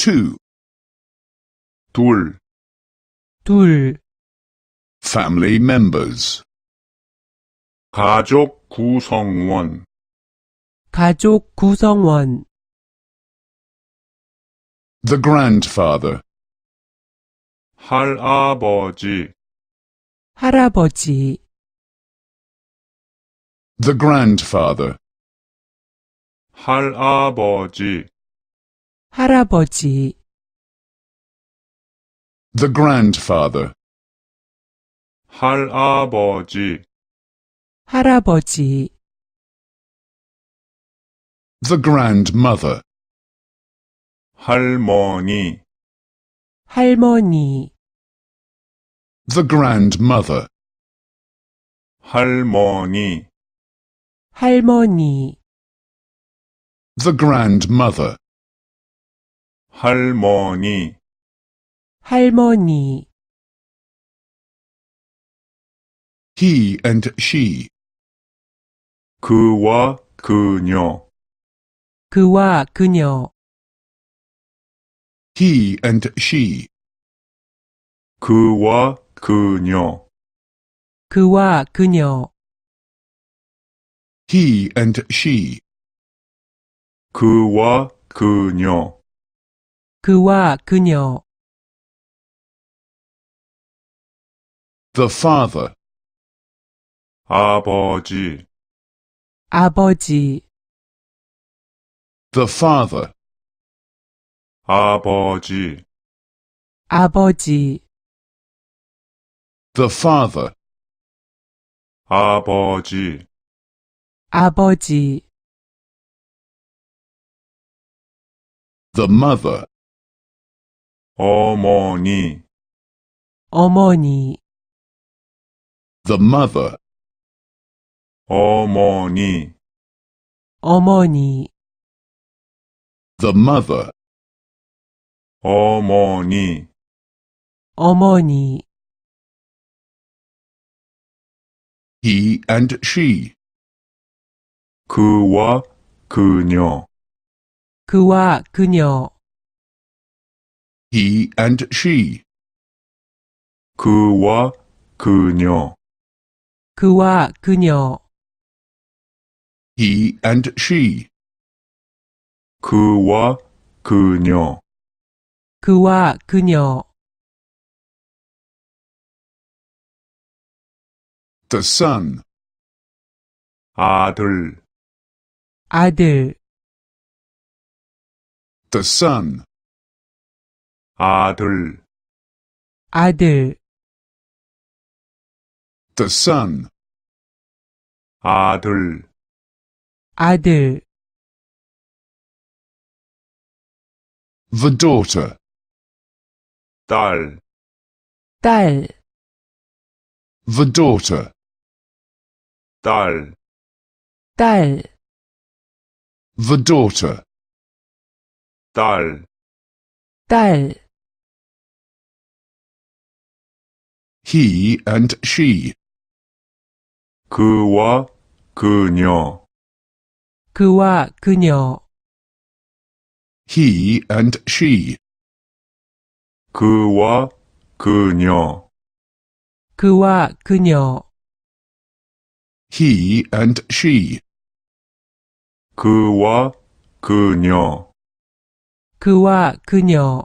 two. 둘, 둘, Family members. 가족 구성원, 가족 구성원, The grandfather. 할아버지, 할아버지, The grandfather. 할아버지, 할아버지, The grandfather. 할아버지, 할아버지, The grandmother. 할머니, 할머니, The grandmother. 할머니, 할머니, The grandmother. 할머니, 할머니, He and she. 그와 그녀, 그와 그녀, He and she. 그와 그녀, 그와 그녀, He and she. 그와 그녀, 그와 그녀, The father. 아버지, 아버지, The father. 아버지, 아버지, The father. 아버지, 아버지, The mother. 어머니, 어머니, The mother. 어머니, 어머니, The mother. 어머니, 어머니, He and she. 그와 그녀, 그와 그녀, He and she. 그와 그녀, 그와 그녀, He and she. 그와 그녀, 그와 그녀, The son. 아들, 아들, The son. 아들, 아들, The son. 아들, 아들, The daughter. 딸, 딸, The daughter. 딸, 딸, The daughter. 딸, 딸, He and she. 그와 그녀, 그와 그녀, He and she. 그와 그녀, 그와 그녀, He and she. 그와 그녀, 그와 그녀,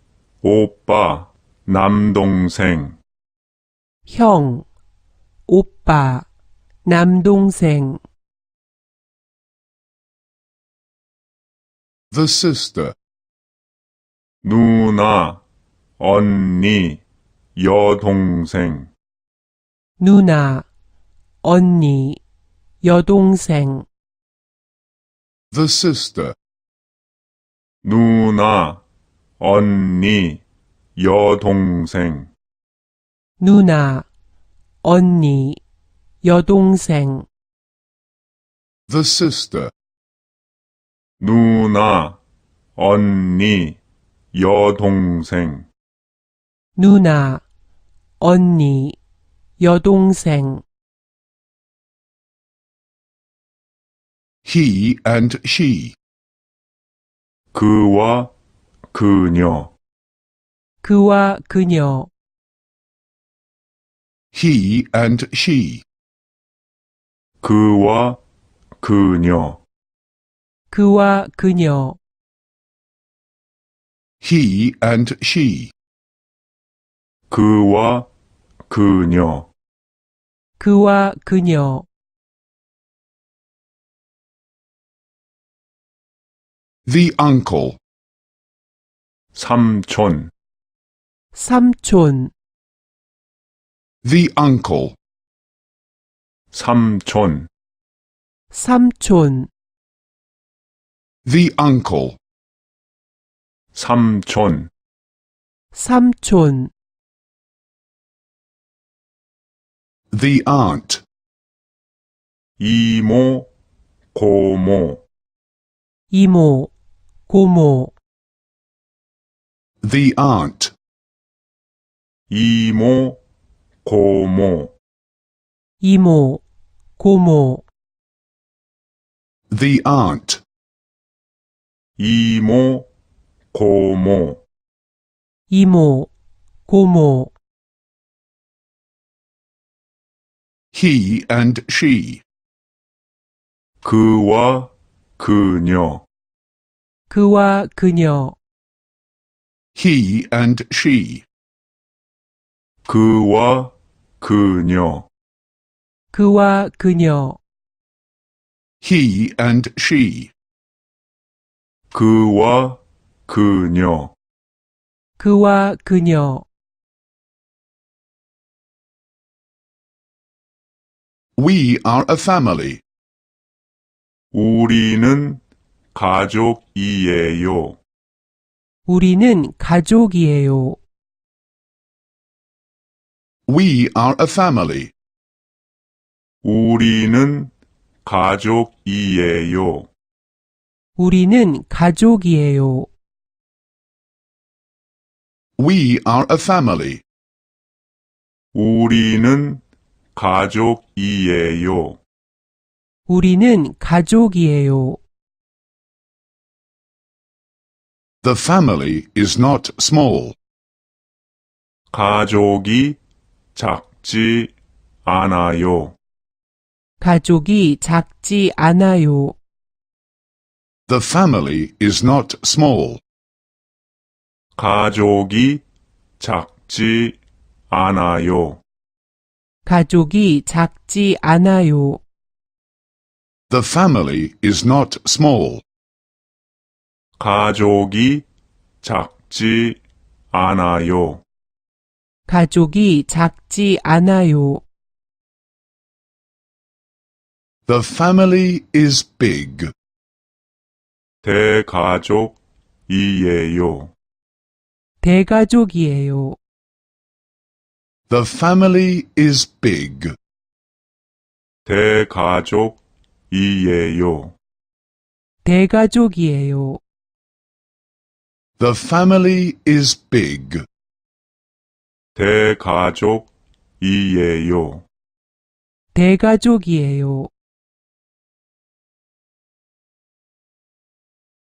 오빠, 남동생, 형, 오빠, 남동생, The sister. 누나, 언니, 여동생, 누나, 언니, 여동생, The sister. 누나, 언니, 여동생. 누나, 언니, 여동생, The sister. 누나, 언니, 여동생. 누나, 언니, 여동생, He and she. 그와 그녀. 그와 그녀, He and she. 그와 그녀. 그와 그녀, He and she. 그와 그녀. 그와 그녀, The uncle. 삼촌. 삼촌, The uncle. 삼촌. 삼촌, The uncle. 삼촌. 삼촌, The aunt. 이모, 고모. 이모, 고모, The aunt. 妹、子も。妹、子も。The aunt. 妹、子も。妹、子も。He and she. くわ、くにょ。くわ、くにょ。He and she. 그와 그녀. 그와 그녀, He and she. 그와 그녀. 그와 그녀, We are a family. 우리는 가족이에요. 우리는 가족이에요. We are a family. 우리는 가족이에요. 우리는 가족이에요. We are a family. 우리는 가족이에요. 우리는 가족이에요. The family is not small. 가족이 작지 않아요. 가족이 작지 않아요. The family is not small. 가족이 작지 않아요. 가족이 작지 않아요. The family is not small. 가족이 작지 않아요. 가족이 작지 않아요. The family is big. 대가족이에요. 대가족이에요. The family is big. 대가족이에요. 대가족이에요. The family is big. 대가족이에요. 대가족이에요.